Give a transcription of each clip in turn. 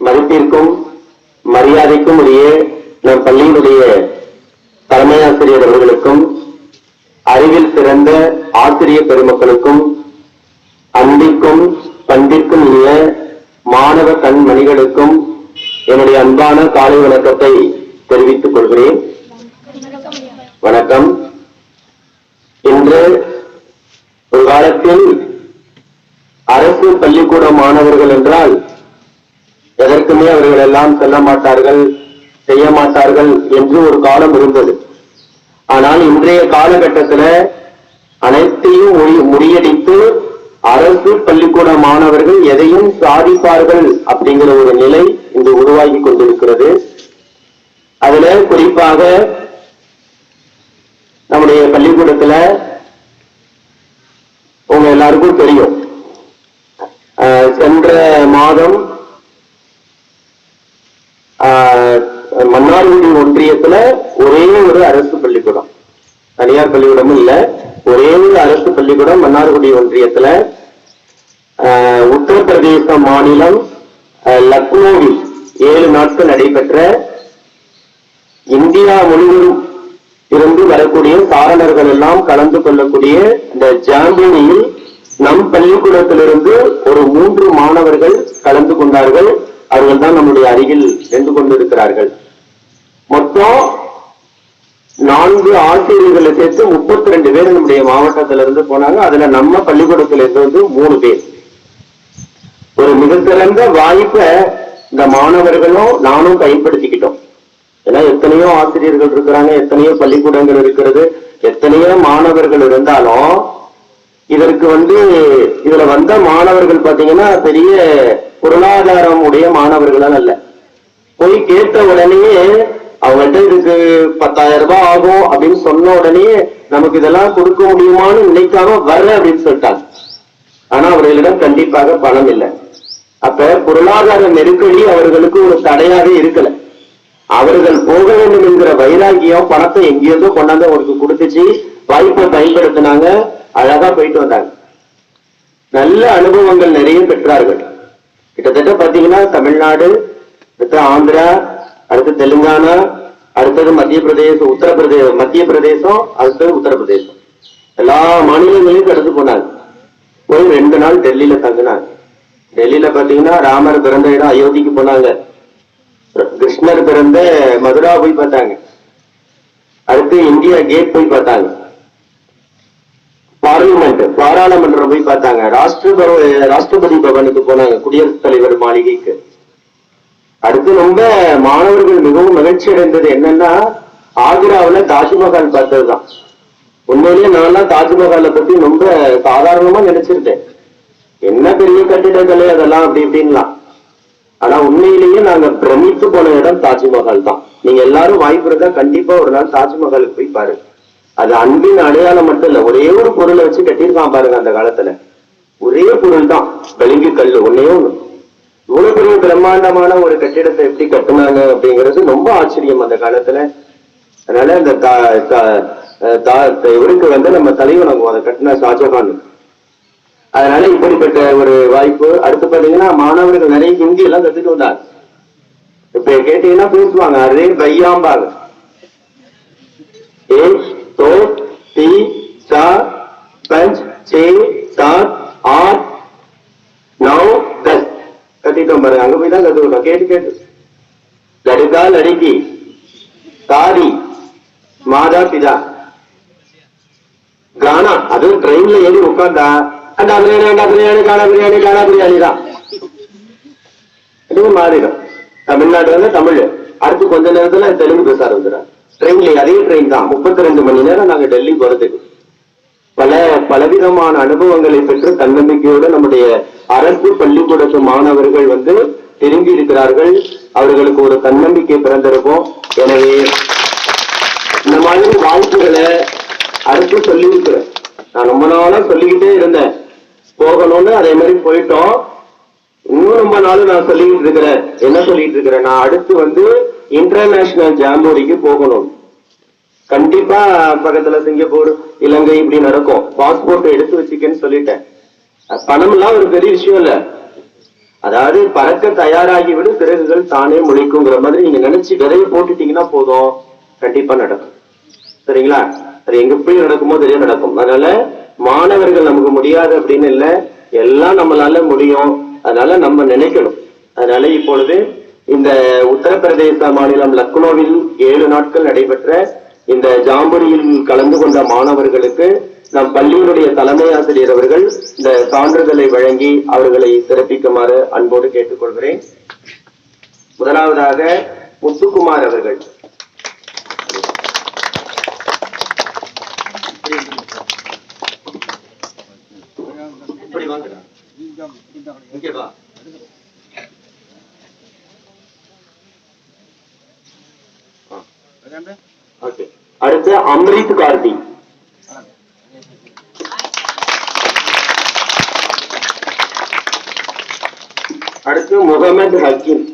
மதிப்பிற்கும் மரியாதைக்கும் உரிய நம் பள்ளியினுடைய தலைமை ஆசிரியர் அவர்களுக்கும் அறிவில் சிறந்த ஆசிரிய பெருமக்களுக்கும் அன்பிற்கும் பண்பிற்கும் உள்ள மாணவ கண்மணிகளுக்கும் என்னுடைய அன்பான காலை வணக்கத்தை தெரிவித்துக் கொள்கிறேன். வணக்கம். இன்று ஒரு காலத்தில் அரசு பள்ளிக்கூட மாணவர்கள் என்றால் எதற்குமே அவர்கள் எல்லாம் செல்ல மாட்டார்கள் செய்ய மாட்டார்கள் என்று ஒரு காலம் இருந்தது. ஆனால் இன்றைய காலகட்டத்துல அனைத்தையும் முறி- முறியடித்து அரசு பள்ளிக்கூட மாணவர்கள் எதையும் சாதிப்பார்கள் அப்படிங்கிற ஒரு நிலை இங்கு உருவாகி கொண்டிருக்கிறது. அதுல குறிப்பாக நம்முடைய பள்ளிக்கூடத்துல உங்க எல்லாருக்கும் தெரியும். அஹ், சென்ற மாதம் ஒன்றியத்துல ஒரே ஒரு அரசு பள்ளிக்கூடம். தனியார் பள்ளிக்கூடமும் இல்ல. ஒரே ஒரு அரசு பள்ளிக்கூடம் மன்னார்குடி ஒன்றியத்துல ஆஹ், உத்தரப்பிரதேச மாநிலம் லக்னோவில் ஏழு நாட்கள் நடைபெற்ற இந்தியா முழுவதும் இருந்து வரக்கூடிய காரணர்கள் எல்லாம் கலந்து கொள்ளக்கூடிய இந்த ஜாம்பினியில் நம் பள்ளிக்கூடத்திலிருந்து ஒரு மூன்று மாணவர்கள் கலந்து கொண்டார்கள். அவர்கள் தான் நம்முடைய அருகில் நின்று கொண்டிருக்கிறார்கள். மொத்தம் நான்கு ஆசிரியர்களை சேர்த்து முப்பத்தி ரெண்டு பேர் நம்முடைய மாவட்டத்திலிருந்து இருந்து போனாங்க. அதுல நம்ம பள்ளிக்கூடத்துல இருந்து வந்து மூணு பேர். ஒரு மிக சிறந்த வாய்ப்பை இந்த மாணவர்களும் நானும் பயன்படுத்திக்கிட்டோம். ஏன்னா எத்தனையோ ஆசிரியர்கள் இருக்கிறாங்க எத்தனையோ பள்ளிக்கூடங்கள் இருக்கிறது எத்தனையோ மாணவர்கள் இருந்தாலும் இதற்கு வந்து இதுல வந்த மாணவர்கள் பாத்தீங்கன்னா பெரிய பொருளாதாரம் உடைய மாணவர்களால் அல்ல. போய் கேட்ட உடனேயே அவங்கள்ட்ட இதுக்கு பத்தாயிரம் ரூபாய் ஆகும் அப்படின்னு சொன்ன உடனே நமக்கு இதெல்லாம் கொடுக்க முடியுமான்னு நினைக்காம வர அப்படின்னு சொல்லிட்டாங்க. ஆனா அவர்களிடம் கண்டிப்பாக பணம் இல்லை. அப்ப பொருளாதார நெருக்கடி அவர்களுக்கு ஒரு தடையாவே இருக்கல. அவர்கள் போக வேண்டும் என்கிற வைராகியம் பணத்தை எங்கேயிருந்தோ கொண்டாந்து அவருக்கு கொடுத்துச்சு. வாய்ப்பை பயன்படுத்தினாங்க. அழகா போயிட்டு வந்தாங்க. நல்ல அனுபவங்கள் நிறைய பெற்றார்கள். கிட்டத்தட்ட பாத்தீங்கன்னா தமிழ்நாடு ஆந்திரா அடுத்து தெலுங்கானா அடுத்தது மத்திய பிரதேசம் உத்தரப்பிரதேச மத்திய பிரதேசம் அடுத்தது உத்தரப்பிரதேசம். எல்லா மாநிலங்களையும் கடந்து போனாங்க. போய் ரெண்டு நாள் டெல்லியில தங்கினாங்க. டெல்லியில பாத்தீங்கன்னா ராமர் பிறந்த இடம் அயோத்திக்கு போனாங்க. கிருஷ்ணர் பிறந்த மதுரா போய் பார்த்தாங்க. அடுத்து இந்தியா கேட் போய் பார்த்தாங்க. பார்லிமெண்ட் பாராளுமன்றம் போய் பார்த்தாங்க. ராஷ்டிரபவ ராஷ்டிரபதி பவனுக்கு போனாங்க. குடியரசுத் தலைவர் மாளிகைக்கு. அடுத்து ரொம்ப மாணவர்கள் மிகவும் மகிழ்ச்சி அடைந்தது என்னன்னா ஆக்ராவுல தாஜ்மஹால் பார்த்ததுதான். உண்மையிலேயே நான்லாம் தாஜ்மஹாலை பத்தி ரொம்ப சாதாரணமா நினைச்சிருந்தேன். என்ன பெரிய கட்டிடக்கலை அதெல்லாம் அப்படி இப்படின்லாம். ஆனா உண்மையிலேயே நாங்க பிரமித்து போன இடம் தாஜ்மஹால் தான். நீங்க எல்லாரும் வாய்ப்பு இருந்தா கண்டிப்பா ஒரு நாள் தாஜ்மஹாலுக்கு போய் பாருங்க. அது அன்பின் அடையாளம் மட்டும் இல்ல ஒரே ஒரு பொருளை வச்சு கட்டியிருக்கான் பாருங்க அந்த காலத்துல. ஒரே பொருள் தான் வெளுங்கு கல்லு ஒன்னே ஒண்ணு. இவ்வளவு பெரிய பிரம்மாண்டமான ஒரு கட்டிடத்தை எப்படி கட்டினாங்க அப்படிங்கிறது ரொம்ப ஆச்சரியம் அந்த காலத்துல. அதனால அந்த தா- இவருக்கு வந்து நம்ம தலைவணங்கும் அதை கட்டின ஷாஜகான். அதனால இப்படிப்பட்ட ஒரு வாய்ப்பு. அடுத்து பாத்தீங்கன்னா மாணவர்கள் நிறைய ஹிந்தி எல்லாம் கத்துட்டு வந்தாங்க. இப்ப கேட்டீங்கன்னா பேசுவாங்க அரே பையாம்பாங்க एक கட்டிட்டோம் அங்க போய் தான் கத்துக்கணும் கேட்டு கேட்டு. லடுக்கா லடுக்கி தாரி மாதா பிதா. கானா அதுவும் ட்ரெயின்ல ஏறி உட்காந்தா அந்த பிரியாணி அந்த பிரியாணி காணா பிரியாணி காணா பிரியாணி தான். இதுவும் மாறிடும். தமிழ்நாடு வந்து தமிழ். அடுத்து கொஞ்ச நேரத்துல தெலுங்கு பேச ஆரம்பிச்சிடும். ட்ரெயின்ல அதே ட்ரெயின் தான். முப்பத்தி ரெண்டு மணி நேரம் நாங்க டெல்லி போறதுக்கு பல பலவிதமான அனுபவங்களை பெற்று தன்னம்பிக்கையோடு நம்முடைய அரசு பள்ளிக்கூடத்து மாணவர்கள் வந்து திரும்பி இருக்கிறார்கள். அவர்களுக்கு ஒரு தன்னம்பிக்கை பிறந்திருக்கும். எனவே இந்த மாதிரி வாய்ப்புகளை அரசு சொல்லி இருக்கிறேன் நான் ரொம்ப நாளா சொல்லிக்கிட்டே இருந்தேன். போகணும்னு அதே மாதிரி போயிட்டோம். இன்னும் ரொம்ப நாள் நான் சொல்லிக்கிட்டு இருக்கிறேன். என்ன சொல்லிட்டு இருக்கிறேன் நான் அடுத்து வந்து இன்டர்நேஷனல் ஜாம்போரிக்கு போகணும். கண்டிப்பா பக்கத்துல சிங்கப்பூர் இலங்கை இப்படி நடக்கும். பாஸ்போர்ட் எடுத்து வச்சுக்கன்னு சொல்லிட்டேன். பணம் எல்லாம் ஒரு பெரிய விஷயம் இல்ல. அதாவது பறக்க தயாராகி பிறகுகள் தானே முளைக்குங்கிற மாதிரி நீங்க நினைச்சு விதைய போட்டுட்டீங்கன்னா போதும். கண்டிப்பா நடக்கும். சரிங்களா? அது எங்க போய் நடக்குமோ தெரிய நடக்கும். அதனால மாணவர்கள் நமக்கு முடியாது அப்படின்னு இல்ல. எல்லாம் நம்மளால முடியும். அதனால நம்ம நினைக்கணும். அதனால இப்பொழுது இந்த உத்தரப்பிரதேச மாநிலம் லக்னோவில் ஏழு நாட்கள் நடைபெற்ற இந்த ஜாம்புரியில் கலந்து கொண்ட மாணவர்களுக்கு நம் பள்ளியினுடைய தலைமை ஆசிரியர் அவர்கள் இந்த சான்றிதழை வழங்கி அவர்களை சிறப்பிக்குமாறு அன்போடு கேட்டுக்கொள்கிறேன். முதலாவதாக முத்துக்குமார் அவர்கள். இப்படி அடுத்து அம்ரித் கார்த்தி. அடுத்து முகமது ஹக்கீம்.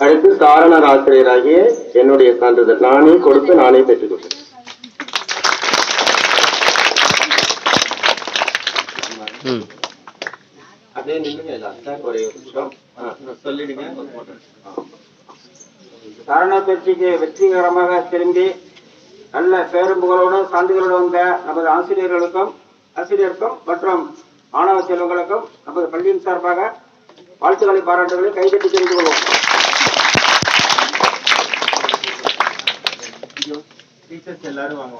அடுத்து சாரணர் ஆசிரியராகிய என்னுடைய சான்றிதழ். நானே கொடுத்து நானே பெற்றுக் ம். அதே நில்லுங்க ஒரே ஒரு நிமிஷம் ஆ, சொல்லிடுங்க. ஆ. சரண பயிற்சிக்கு வெற்றிகரமாக திரும்பி நல்ல பேரும் புகழோடு சான்றிதழோடு வந்த நமது ஆசிரியர்களுக்கும் ஆசிரியருக்கும் மற்றும் மாணவ செல்வங்களுக்கும் நமது பள்ளியின் சார்பாக வாழ்த்துக்களை பாராட்டுகளை கைதட்டி தெரிந்து கொள்வோம். டீச்சர்ஸ் எல்லாரும் வாங்க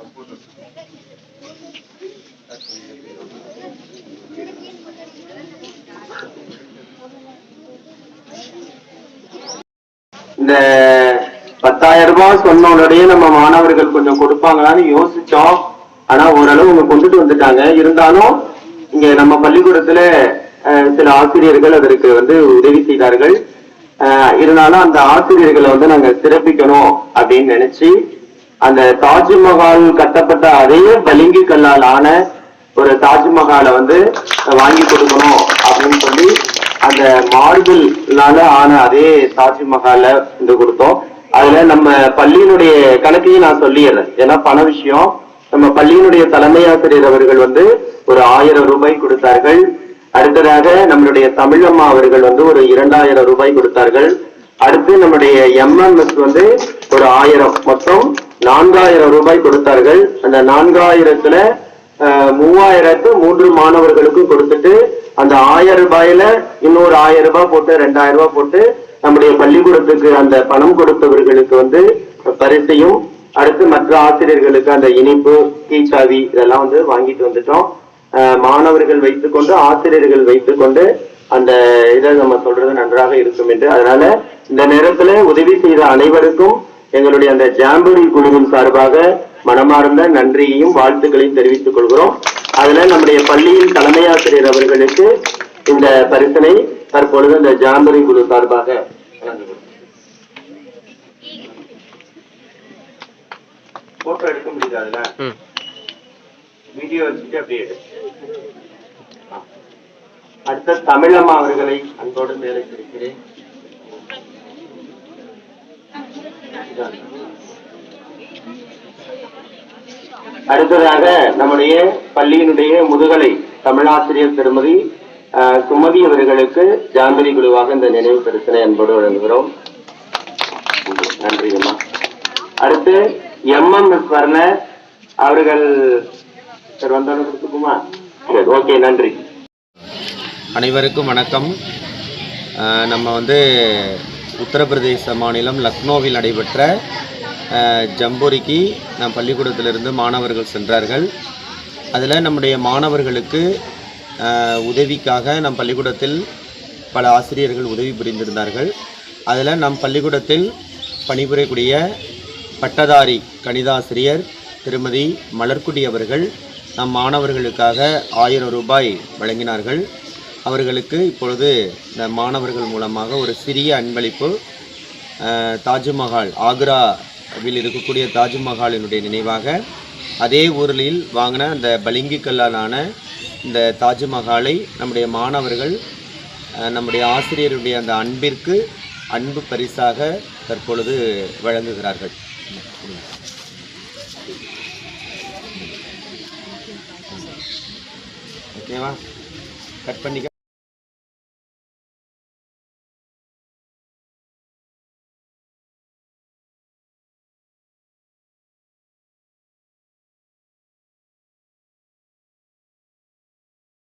இந்த பத்தாயிரம் ரூபாய் சொன்ன உடனே நம்ம மாணவர்கள் கொஞ்சம் கொடுப்பாங்களான்னு யோசிச்சோம். ஆனா ஓரளவு இங்க கொண்டுட்டு வந்துட்டாங்க. இருந்தாலும் இங்க நம்ம பள்ளிக்கூடத்துல சில ஆசிரியர்கள் அதற்கு வந்து உதவி செய்தார்கள். இருந்தாலும் அந்த ஆசிரியர்களை வந்து நாங்க சிறப்பிக்கணும் அப்படின்னு நினைச்சு அந்த தாஜ்மஹால் கட்டப்பட்ட அதே பளிங்கு கல்லால் ஆன ஒரு தாஜ்மஹாலை வந்து வாங்கி கொடுக்கணும் அப்படின்னு சொல்லி அந்த மார்பிள்னால ஆன அதே தாஜ்மஹாலை வந்து கொடுத்தோம். அதுல நம்ம பள்ளியினுடைய கணக்கையும் நான் சொல்லிடுறேன். ஏன்னா பண விஷயம் நம்ம பள்ளியினுடைய தலைமை ஆசிரியர் அவர்கள் வந்து ஒரு ஆயிரம் ரூபாய் கொடுத்தார்கள். அடுத்ததாக நம்மளுடைய தமிழம்மா அவர்கள் வந்து ஒரு இரண்டாயிரம் ரூபாய் கொடுத்தார்கள். அடுத்து நம்முடைய எம்எம்எஸ் வந்து ஒரு ஆயிரம் மொத்தம் நான்காயிரம் ரூபாய் கொடுத்தார்கள். அந்த நான்காயிரத்துல மூவாயிரத்து மூன்று மாணவர்களுக்கும் கொடுத்துட்டு அந்த ஆயிரம் ரூபாயில இன்னொரு ஆயிரம் ரூபாய் போட்டு ரெண்டாயிரம் ரூபாய் போட்டு நம்முடைய பள்ளிக்கூடத்துக்கு அந்த பணம் கொடுத்தவர்களுக்கு வந்து பரிசையும் அடுத்து மற்ற ஆசிரியர்களுக்கு அந்த இனிப்பு கீச்சாவி இதெல்லாம் வந்து வாங்கிட்டு வந்துட்டோம். மாணவர்கள் வைத்துக்கொண்டு ஆசிரியர்கள் வைத்துக்கொண்டு அந்த இதை நம்ம சொல்றது நன்றாக இருக்கும் என்று. அதனால இந்த நேரத்துல உதவி செய்த அனைவருக்கும் எங்களுடைய அந்த ஜாம்பூரி குழுவின் சார்பாக மனமார்ந்த நன்றியையும் வாழ்த்துக்களையும் தெரிவித்துக் கொள்கிறோம். அதுல நம்முடைய பள்ளியின் தலைமை ஆசிரியர் அவர்களுக்கு இந்த பரிசனை தற்பொழுது இந்த ஜாம்பரி குழு சார்பாக வழங்குகிறோம். போட்டோ எடுக்க முடியாதுல்ல வீடியோ வச்சுட்டு அப்படியே. அடுத்த தமிழம்மா அவர்களை அன்போடு மேலே இருக்கிறேன் அடுத்ததாக நம்முடைய பள்ளியினுடைய முதுகலை தமிழாசிரியர் திருமதி சுமதி அவர்களுக்கு ஜாம்பரி குழுவாக இந்த நினைவு பரிசனை அன்போடு வழங்குகிறோம். நன்றி அம்மா அடுத்து எம். வர்ண அவர்கள் சார் கொடுத்துக்குமா? சரி ஓகே நன்றி. அனைவருக்கும் வணக்கம். அஹ் நம்ம வந்து உத்தரப்பிரதேச மாநிலம் லக்னோவில் நடைபெற்ற ஜம்பூரிக்கு நம் பள்ளிக்கூடத்திலிருந்து மாணவர்கள் சென்றார்கள். அதில் நம்முடைய மாணவர்களுக்கு உதவிக்காக நம் பள்ளிக்கூடத்தில் பல ஆசிரியர்கள் உதவி புரிந்திருந்தார்கள். அதில் நம் பள்ளிக்கூடத்தில் பணிபுரியக்கூடிய பட்டதாரி கணிதாசிரியர் திருமதி மலர்குடி அவர்கள் நம் மாணவர்களுக்காக ஆயிரம் ரூபாய் வழங்கினார்கள். அவர்களுக்கு இப்பொழுது இந்த மாணவர்கள் மூலமாக ஒரு சிறிய அன்பளிப்பு தாஜ்மஹால் ஆக்ரா வில் இருக்கக்கூடிய தாஜ்மஹாலினுடைய நினைவாக அதே ஊரில் வாங்கின அந்த பளிங்கு கல்லாலான இந்த தாஜ்மஹாலை நம்முடைய மாணவர்கள் நம்முடைய ஆசிரியருடைய அந்த அன்பிற்கு அன்பு பரிசாக தற்பொழுது வழங்குகிறார்கள். ஓகேவா? கட் பண்ணிக்க